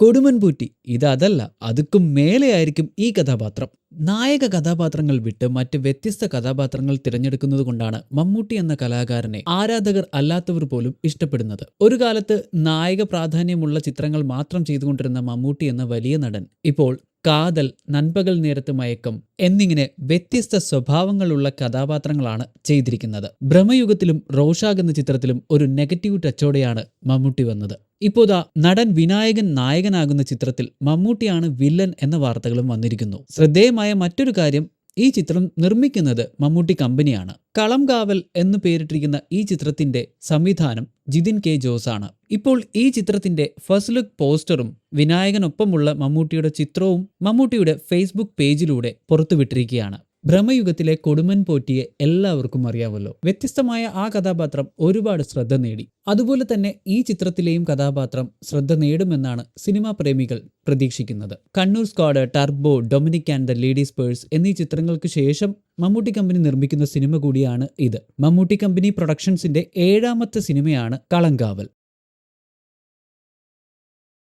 കൊടുമൻപൂറ്റി ഇതല്ല അതുക്കും മേലെയായിരിക്കും ഈ കഥാപാത്രം. നായക കഥാപാത്രങ്ങൾ വിട്ട് മറ്റ് വ്യത്യസ്ത കഥാപാത്രങ്ങൾ തിരഞ്ഞെടുക്കുന്നത് കൊണ്ടാണ് മമ്മൂട്ടി എന്ന കലാകാരനെ ആരാധകർ അല്ലാത്തവർ പോലും ഇഷ്ടപ്പെടുന്നത്. ഒരു കാലത്ത് നായക പ്രാധാന്യമുള്ള ചിത്രങ്ങൾ മാത്രം ചെയ്തുകൊണ്ടിരുന്ന മമ്മൂട്ടി എന്ന വലിയ നടൻ ഇപ്പോൾ കാതൽ നൻപകൽ നേരത്ത് മയക്കം എന്നിങ്ങനെ വ്യത്യസ്ത സ്വഭാവങ്ങളുള്ള കഥാപാത്രങ്ങളാണ് ചെയ്തിരിക്കുന്നത്. ഭ്രമയുഗത്തിലും റോഷാഗ് എന്ന ചിത്രത്തിലും ഒരു നെഗറ്റീവ് ടച്ചോടെയാണ് മമ്മൂട്ടി വന്നത്. ഇപ്പോതാ നടൻ വിനായകൻ നായകനാകുന്ന ചിത്രത്തിൽ മമ്മൂട്ടിയാണ് വില്ലൻ എന്ന വാർത്തകളും വന്നിരിക്കുന്നു. ശ്രദ്ധേയമായ മറ്റൊരു കാര്യം ഈ ചിത്രം നിർമ്മിക്കുന്നത് മമ്മൂട്ടി കമ്പനിയാണ്. കളം കാവൽ എന്ന് പേരിട്ടിരിക്കുന്ന ഈ ചിത്രത്തിന്റെ സംവിധാനം ജിതിൻ കെ ജോസ് ആണ്. ഇപ്പോൾ ഈ ചിത്രത്തിന്റെ ഫസ്റ്റ് ലുക്ക് പോസ്റ്ററും വിനായകനൊപ്പമുള്ള മമ്മൂട്ടിയുടെ ചിത്രവും മമ്മൂട്ടിയുടെ ഫേസ്ബുക്ക് പേജിലൂടെ പുറത്തുവിട്ടിരിക്കുകയാണ്. ഭ്രമയുഗത്തിലെ കൊടുമൻ പോറ്റിയെ എല്ലാവർക്കും അറിയാമല്ലോ. വ്യത്യസ്തമായ ആ കഥാപാത്രം ഒരുപാട് ശ്രദ്ധ നേടി. അതുപോലെ തന്നെ ഈ ചിത്രത്തിലെയും കഥാപാത്രം ശ്രദ്ധ നേടുമെന്നാണ് സിനിമാ പ്രേമികൾ പ്രതീക്ഷിക്കുന്നത്. Kannur squad turbo Dominic and the ladies purse എന്നീ ചിത്രങ്ങൾക്ക് ശേഷം മമ്മൂട്ടി കമ്പനി നിർമ്മിക്കുന്ന സിനിമ കൂടിയാണ് ഇത്. മമ്മൂട്ടി കമ്പനി പ്രൊഡക്ഷൻസിന്റെ ഏഴാമത്തെ സിനിമയാണ് കളങ്കാവൽ.